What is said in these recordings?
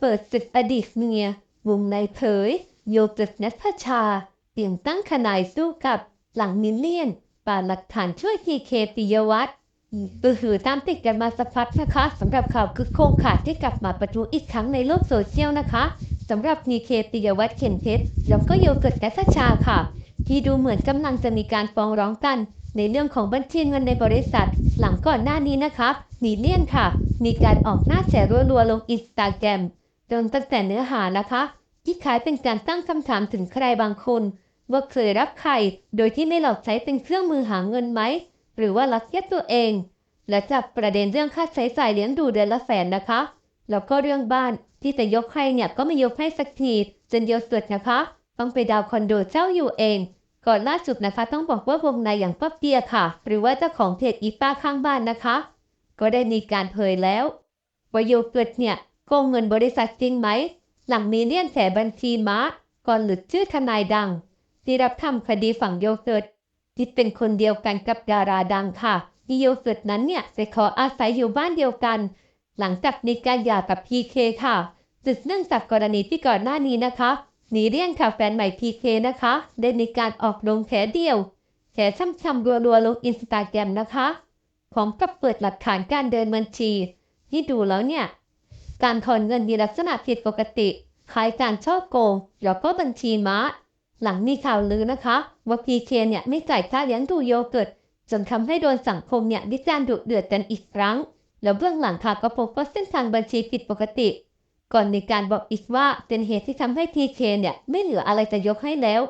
เปิดศึกอดีตเมียวงในเผย โยเกิร์ตนัทพชา เตรียมตั้งขนายสู้กับหลังมิลเลียนป่าหลักฐานช่วยทีเคปิยวัฒน์ตือหือตามติดกันมาสักพักนะคะสำหรับข่าวคือโครงข่ายที่กลับมาประทุอีกครั้งในโลกโซเชียลนะคะสำหรับทีเคปิยวัฒน์เข็นเพชรแล้วก็โยเกิร์ตนัทชาค่ะ ที่ดูเหมือนกำลังจะมีการฟ้องร้องกันในเรื่องของบัญชีเงินในบริษัท หลังก่อนหน้านี้นะคะมีเลียนค่ะ มีการออกหน้าแฉรัวๆลงอินสตาแกรม จนตั้งแต่เนื้อหานะคะ ที่คล้ายเป็นการตั้งคำถามถึงใครบางคน ว่าเคยรับใครโดยที่ไม่หลอกใช้เป็นเครื่องมือหาเงินไหม หรือว่าลักเย็ดตัวเอง และจับประเด็นเรื่องค่าใช้จ่ายเลี้ยงดูเดือนละแสนนะคะ แล้วก็เรื่องบ้านที่จะยกให้เนี่ยก็ไม่ยกให้สักทีจนเดียวสุดนะคะ ต้องไปดาวคอนโดเจ้าอยู่เองก่อนล่าสุดนะคะต้องบอกว่าวงในอย่างป๊อบเดียค่ะ หรือว่าเจ้าของเพจอีป้าข้างบ้านนะคะ ก็ได้มีการเผยแล้วว่าโยเกิร์ตเนี่ย โกงเงินบริษัทจริงไหม หลังมีเลี่ยนแฉบัญชีม้า ก่อนหลุดชื่อทนายดังที่รับทำคดีฝั่งโยเกิร์ตที่เป็นคนเดียวกันกับดาราดังค่ะที่โยเกิร์ตนั้นเนี่ยไปขออาศัยอยู่บ้านเดียวกัน หลังจากมีการหย่ากับพีเคค่ะสืบเนื่องจากกรณีที่ก่อนหน้านี้นะคะหนีเลี่ยนค่ะแฟนใหม่พีเคนะคะ ได้มีการออกลงแฉเดียวแฉช้ำๆรัวๆลงอินสตาแกรมนะคะพร้อมกับเปิดหลักฐานการเดินบัญชี ที่ดูแล้วเนี่ย การถอนเงินมีลักษณะผิดปกติคล้ายการช่อโกงแล้วก็บัญชีม้า หลังมีข่าวลือนะคะ ว่าพีเคเนี่ยไม่จ่ายค่าเลี้ยงดูโยเกิร์ตจนทำให้โดนสังคมเนี่ยวิจารณ์ดุเดือดกันอีกครั้ง แล้วเบื้องหลังค่ะก็พบว่าเส้นทางบัญชีผิดปกติ ก่อนมีการบอกอีกว่าเป็นเหตุที่ทำให้พีเคเนี่ยไม่เหลืออะไรจะยกให้แล้ว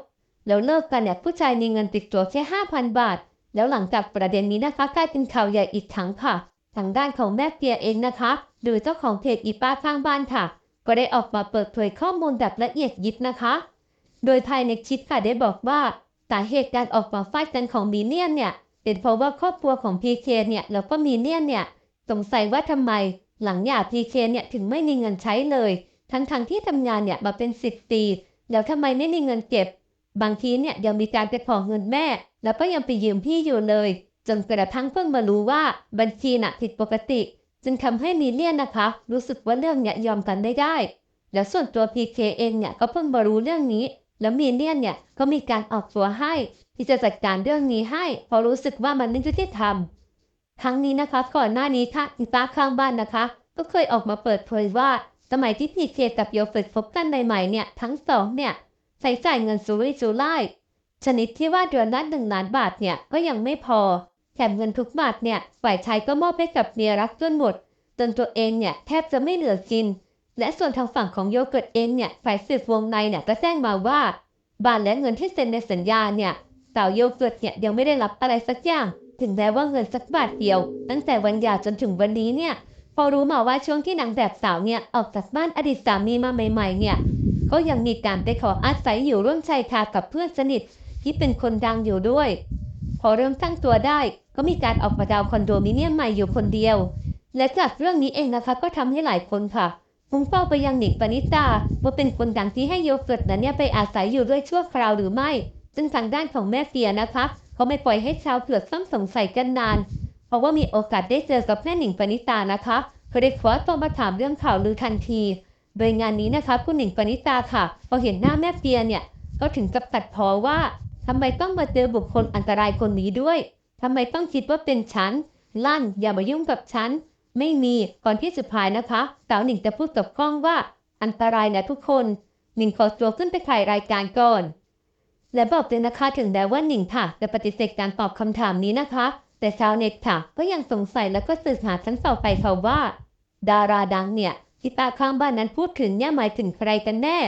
แล้วเลิกกันเนี่ยผู้ชายมีเงินติดตัวแค่ห้าพันบาท แล้วหลังจากประเด็นนี้นะคะกลายเป็นข่าวใหญ่อีกครั้งค่ะ ทางด้านของแม่เปียเองนะคะ โดยเจ้าของเพจอีป้าข้างบ้านค่ะ ก็ได้ออกมาเปิดเผยข้อมูลแบบละเอียดยิบนะคะ โดยภายในคลิปค่ะได้บอกว่าสาเหตุการออกมาฟาดกันของมีเนียนเนี่ยเป็นเพราะว่าครอบครัวของพีเคเนี่ยแล้วก็มีเนียนเนี่ยสงสัยว่าทำไมหลังหย่าพีเคเนี่ยถึงไม่มีเงินใช้เลย ทั้งๆทที่ทำงานเนี่ยมาเป็นสิบปีแล้วทำไมไม่มีเงินเก็บ บางทีเนี่ยยังมีการไปขอเงินแม่ แล้วก็ยังไปยืมพี่อยู่เลย จนกระทั่งเพิ่งมารู้ว่าบัญชีน่ะผิดปกติ จึงทำให้มีเลียนนะคะ รู้สึกว่าเรื่องเนี้ยยอมกันไม่ได้ แล้วส่วนตัวพีเคเองเนี่ยก็เพิ่งมารู้เรื่องนี้ แล้วมีเลียนเนี่ยก็มีการออกตัวให้ ที่จะจัดการเรื่องนี้ให้ เพราะรู้สึกว่ามันไม่ยุติธรรมทั้งนี้นะคะก่อนหน้านี้ค่ะอีป้าข้างบ้านนะคะ ก็เคยออกมาเปิดเผยว่า สมัยที่พีเคกับโยเฟิร์ตพบกันใหม่ๆเนี่ยทั้งสองเนี่ยใช้จ่ายเงินซูริซูไล่ชนิดที่ว่าเดือนละหนึ่งล้านบาทเนี่ยก็ยังไม่พอ แถมเงินทุกบาทเนี่ยฝ่ายชายก็มอบให้กับเมียรักจนหมด จนตัวเองเนี่ยแทบจะไม่เหลือกิน และส่วนทางฝั่งของโยเกิร์ตเองเนี่ยฝ่ายสืบวงในเนี่ยก็แจ้งมาว่าบ้านและเงินที่เซ็นในสัญญาเนี่ยสาวโยเกิร์ตเนี่ยยังไม่ได้รับอะไรสักอย่าง ถึงแม้ว่าเงินสักบาทเดียว ตั้งแต่วันหย่าจนถึงวันนี้เนี่ยพอรู้มาว่าช่วงที่นางแบบสาวเนี่ยออกจากบ้านอดีตสามีมาใหม่ๆเนี่ยก็ยังมีการไปขออาศัยอยู่ร่วมชายคากับเพื่อนสนิทที่เป็นคนดังอยู่ด้วย อเริ่มตั้งตัวได้ ก็มีการออกมาดาวคอนโดมิเนียมใหม่อยู่คนเดียว และจากเรื่องนี้เองนะคะก็ทำให้หลายคนค่ะมุ่งเป้าไปยังหนิงปณิตาว่าเป็นคนดังที่ให้โยเกิร์ตนั้นเนี่ยไปอาศัยอยู่ด้วยชั่วคราวหรือไม่ ซึ่งทางด้านของแม่เฟียนะคะเขาไม่ปล่อยให้ชาวเผือกซ้ำสงสัยกันนาน เพราะว่ามีโอกาสได้เจอกับแม่หนิงปณิตานะคะเขาได้คว้าตัวมาถามเรื่องข่าวลือทันที โดยงานนี้นะคะคุณหนิงปณิตาค่ะพอเห็นหน้าแม่เปียเนี่ยก็ถึงกับตัดพอว่า ทำไมต้องมาเจอบุคคลอันตรายคนนี้ด้วยทำไมต้องคิดว่าเป็นฉัน ลั่นอย่ามายุ่งกับฉัน ไม่มีก่อนที่สุดท้ายนะคะสาวหนิงจะพูดกับกล้องว่าอันตรายนะทุกคน หนิงขอตัวขึ้นไปถ่ายรายการก่อน และบอกเลยนะคะถึงแม้ว่าหนิงค่ะจะปฏิเสธการตอบคำถามนี้นะคะ แต่ชาวเน็ตค่ะ ก็ยังสงสัยแล้วก็สืบหาชั้นต่อไปค่ะว่า ดาราดังเนี่ยที่ตาข้างบ้านนั้นพูดถึงเนี่ยหมายถึงใครกันแน่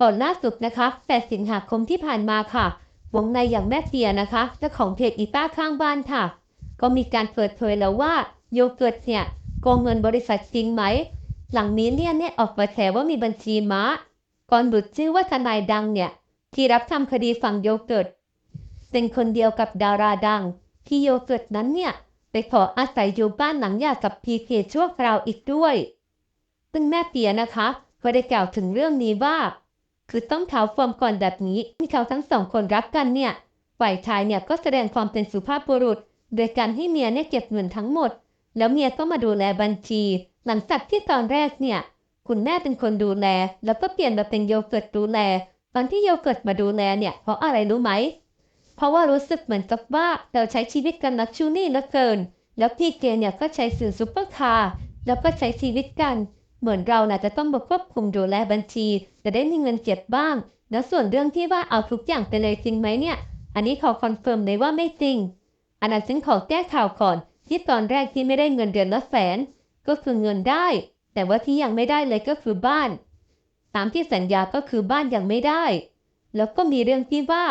ก่อนล่าสุดนะคะ8สิงหาคมที่ผ่านมาค่ะ วงในอย่างแม่เฟียนะคะเจ้าของเพจอีป้าข้างบ้านค่ะ ก็มีการเปิดเผยแล้วว่าโยเกิร์ตเนี่ยโกงเงินบริษัทจริงไหม หลังนี้เนี่ยเนี่ยออกมาแฉว่ามีบัญชีม้า ก่อนบุดชื่อว่าทนายดังเนี่ย ที่รับทำคดีฝั่งโยเกิร์ตเป็นคนเดียวกับดาราดัง ที่โยเกิร์ตนั้นเนี่ยไปขออาศัยอยู่บ้านหลังหย่ากับพีเคชั่วคราวอีกด้วย ซึ่งแม่เปียนะคะก็ได้กล่าวถึงเรื่องนี้ว่า คือต้องเท้าฟอร์มก่อนแบบนี้ที่เขาทั้งสองคนรักกันเนี่ย ฝ่ายชายเนี่ยก็แสดงความเป็นสุภาพบุรุษ โดยการให้เมียเนี่ยเก็บเงินทั้งหมด แล้วเมียก็มาดูแลบัญชี หลังจากที่ตอนแรกเนี่ย คุณแม่เป็นคนดูแล แล้วก็เปลี่ยนมาเป็นโยเกิร์ตดูแล ตอนที่โยเกิร์ตมาดูแลเนี่ย เพราะอะไรรู้ไหม เพราะว่ารู้สึกเหมือนกับว่าเราใช้ชีวิตกันนักชูนี่เหลือเกิน แล้วพี่เกเนี่ยก็ใช้สื่อซุปเปอร์คาร์แล้วก็ใช้ชีวิตกัน เหมือนเราน่ะจะต้องมาควบคุมดูแลบัญชี จะได้มีเงินเก็บบ้าง แล้วส่วนเรื่องที่ว่าเอาทุกอย่างไปเลยจริงไหมเนี่ย อันนี้ขอคอนเฟิร์มเลยว่าไม่จริง อันนั้นฉันขอแก้ข่าวก่อน ที่ตอนแรกที่ไม่ได้เงินเดือนละแสน ก็คือเงินได้ แต่ว่าที่ยังไม่ได้เลยก็คือบ้าน ตามที่สัญญาก็คือบ้านยังไม่ได้ แล้วก็มีเรื่องที่ว่า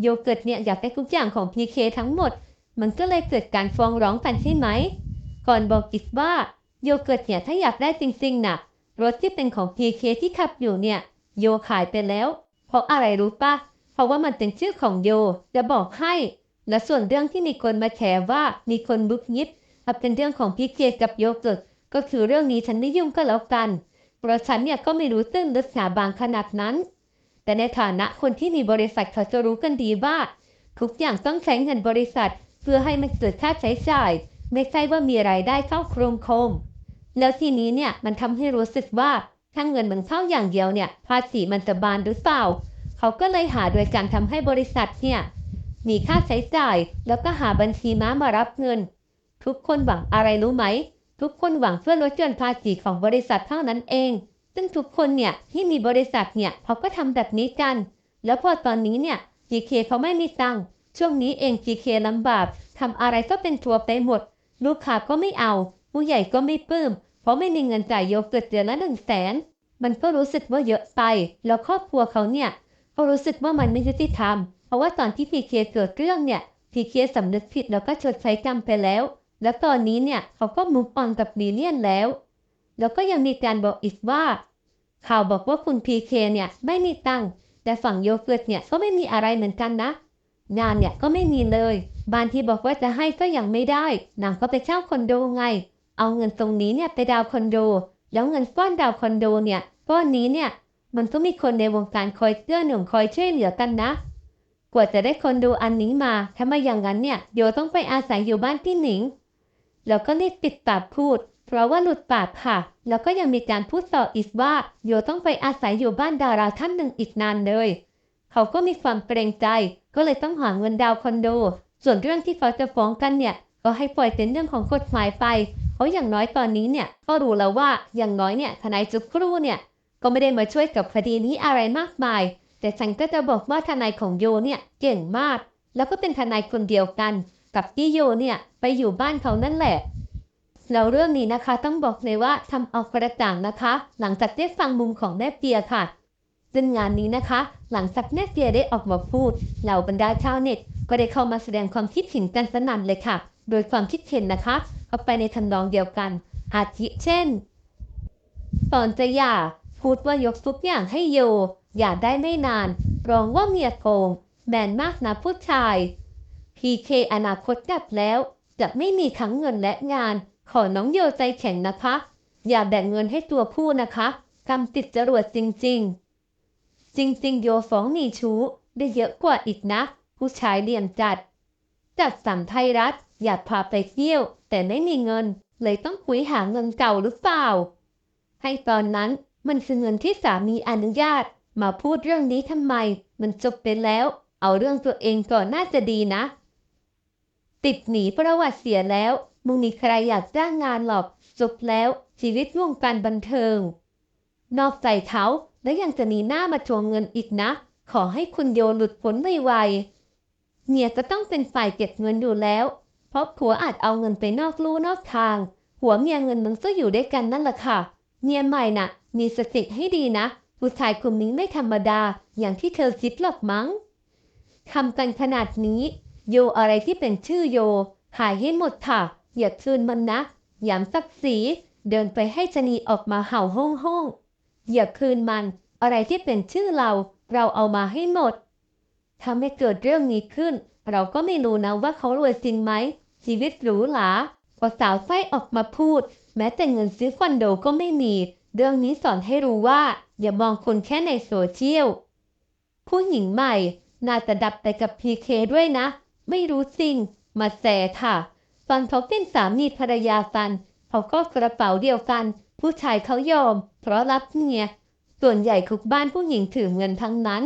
โยเกิร์ตเนี่ยอยากได้ทุกอย่างของพีเคทั้งหมด มันก็เลยเกิดการฟ้องร้องกันใช่ไหม ก่อนบอกอีกว่าโยเกิร์ตเนี่ยถ้าอยากได้จริงๆนะรถที่เป็นของพีเคที่ขับอยู่เนี่ย โยขายไปแล้ว เพราะอะไรรู้ปะเพราะว่ามันเป็นชื่อของโย จะบอกให้ และส่วนเรื่องที่มีคนมาแฉว่ามีคนบุกยิบถ้าเป็นเรื่องของพีเคกับโยเกิร์ตก็คือเรื่องนี้ฉันไม่ยุ่งก็แล้วกัน เพราะฉันเนี่ยก็ไม่รู้ตื้นลึกหนาบางขนาดนั้น แต่ในฐานะคนที่มีบริษัทเขาจะรู้กันดีว่าทุกอย่างต้องใช้เงินบริษัท เพื่อให้มันเกิดค่าใช้จ่าย ไม่ใช่ว่ามีรายได้เข้าโครงโคม แล้วทีนี้เนี่ยมันทำให้รู้สึกว่า ถ้าเงินมันเข้าอย่างเดียวเนี่ยภาษีมันจะบานหรือเปล่า เขาก็เลยหาโดยการทำให้บริษัทเนี่ยมีค่าใช้จ่าย แล้วก็หาบัญชีม้ามารับเงิน ทุกคนหวังอะไรรู้ไหม ทุกคนหวังเพื่อลดหย่อนภาษีของบริษัทเท่านั้นเอง ซึ่งทุกคนเนี่ยที่มีบริษัทเนี่ยเขาก็ทำแบบนี้กัน แล้วพอตอนนี้เนี่ย GK เขาไม่มีตังค์ช่วงนี้เอง GK ลำบากทำอะไรก็เป็นทัวไปหมด ลูกค้าก็ไม่เอา ผู้ใหญ่ก็ไม่ปลื้ม เพราะไม่มีเงินจ่ายโยเกิร์ตเดือนละหนึ่งแสนมันก็รู้สึกว่าเยอะไปแล้วครอบครัวเขาเนี่ยก็รู้สึกว่ามันไม่ยุติธรรม เพราะว่าตอนที่พีเคเกิดเรื่องเนี่ยพีเคสำนึกผิดแล้วก็ชดใช้กรรมไปแล้ว แล้วตอนนี้เนี่ยเขาก็มุกออนกับลีเลียนแล้ว แล้วก็ยังมีการบอกอีกว่า ข่าวบอกว่าคุณพีเคเนี่ยไม่มีตังค์แต่ฝั่งโยเกิร์ตเนี่ยก็ไม่มีอะไรเหมือนกันนะ งานเนี่ยก็ไม่มีเลย บานที่บอกว่าจะให้ก็ยังไม่ได้นางก็ไปเช่าคอนโดไง เอาเงินตรงนี้เนี่ยไปดาวคอนโด แล้วเงินก้อนดาวคอนโดเนี่ยก้อนนี้เนี่ยมันต้องมีคนในวงการคอยเกื้อหนุนคอยช่วยเหลือกันนะ กว่าจะได้คอนโดอันนี้มาถ้าไม่อย่างนั้นเนี่ยโยต้องไปอาศัยอยู่บ้านพี่หนิง แล้วก็รีบปิดปากพูด เพราะว่าหลุดปากค่ะ แล้วก็ยังมีการพูดต่ออีกว่าโยต้องไปอาศัยอยู่บ้านดาราท่านหนึ่งอีกนานเลย เขาก็มีความเกรงใจ ก็เลยต้องหาเงินดาวคอนโด ส่วนเรื่องที่เขาจะฟ้องกันเนี่ยก็ให้ปล่อยเป็นเรื่องของกฎหมายไป ราะอย่างน้อยตอนนี้เนี่ยก็รู้แล้วว่าอย่างน้อยเนี่ยทนายจุกครู่เนี่ยก็ไม่ได้มาช่วยกับคดีนี้อะไรมากมาย แต่ฉันก็จะบอกว่าทนายของโยเนี่ยเก่งมาก แล้วก็เป็นทนายคนเดียวกัน กับที่โยเนี่ยไปอยู่บ้านเขานั่นแหละแล้วเรื่องนี้นะคะต้องบอกเลยว่าทำเอากระจ่างนะคะ หลังจากได้ฟังมุมของแม่เปียค่ะซึ่งงานนี้นะคะ หลังจากแม่เปียได้ออกมาพูดเหล่าบรรดาชาวเน็ต ก็ได้เข้ามาแสดงความคิดเห็นกันสนั่นเลยค่ะ โดยความคิดเห็นนะคะเข้าไปในทำนองเดียวกัน อาทิเช่นตอนจะหย่าพูดว่ายกทุกอย่างให้โยอย่าได้ไม่นานร้องว่าเมียโกงแมนมากนะผู้ชายพีเคอนาคตกลับแล้ว จะไม่มีทั้งเงินและงาน ขอน้องโยใจแข็งนะคะ อย่าแบ่งเงินให้ตัวผู้นะคะกำติดจรวดจริง ๆ จริง ๆ โยฟ้องหนีชู้ได้เยอะกว่าอีกนะ ผู้ชายเลี่ยมจัดจัดสัมไทยรัฐ อยากพาไปเที่ยว แต่ไม่มีเงิน เลยต้องคุยหาเงินเก่าหรือเปล่า ให้ตอนนั้นมันคือเงินที่สามีอนุญาต มาพูดเรื่องนี้ทำไม มันจบไปแล้ว เอาเรื่องตัวเองก่อนน่าจะดีนะ ติดหนีประวัติเสียแล้ว มึงมีใครอยากจ้างงานหรอกจบแล้ว ชีวิตวงการบันเทิง นอกใจเขาและยังจะหนีหน้ามาทวงเงินอีกนะ ขอให้คุณโยหลุดพ้นไวๆเมียจะต้องเป็นฝ่ายเก็บเงินอยู่แล้ว เพราะผัวอาจเอาเงินไปนอกลู่นอกทาง หัวเมียเงินมันก็อยู่ด้วยกันนั่นแหละค่ะ เมียใหม่น่ะ มีสติให้ดีนะ ผู้ชายคนนี้ไม่ธรรมดา อย่างที่เธอคิดหรอกมั้งทำกันขนาดนี้ โยอะไรที่เป็นชื่อโย หายให้หมดค่ะ อย่าคืนมันนะหยามศักดิ์ศรีเดินไปให้ชะนีออกมาเห่าห้องห้องๆอย่าคืนมัน อะไรที่เป็นชื่อเรา เราเอามาให้หมดถ้าไม่เกิดเรื่องนี้ขึ้น เราก็ไม่รู้นะว่าเขารวยจริงไหม ชีวิตหรูหราพอสาวไส้ออกมาพูด แม้แต่เงินซื้อคอนโดก็ไม่มี เรื่องนี้สอนให้รู้ว่า อย่ามองคนแค่ในโซเชียล ผู้หญิงใหม่ น่าจะดับไปกับพีเคด้วยนะ ไม่รู้จริง มาแสค่ะตอนเขาเป็นสามีภรรยากันเขาก็กระเป๋าเดียวกัน ผู้ชายเขายอม เพราะรับเมียส่วนใหญ่คุกบ้านผู้หญิงถือเงินทั้งนั้น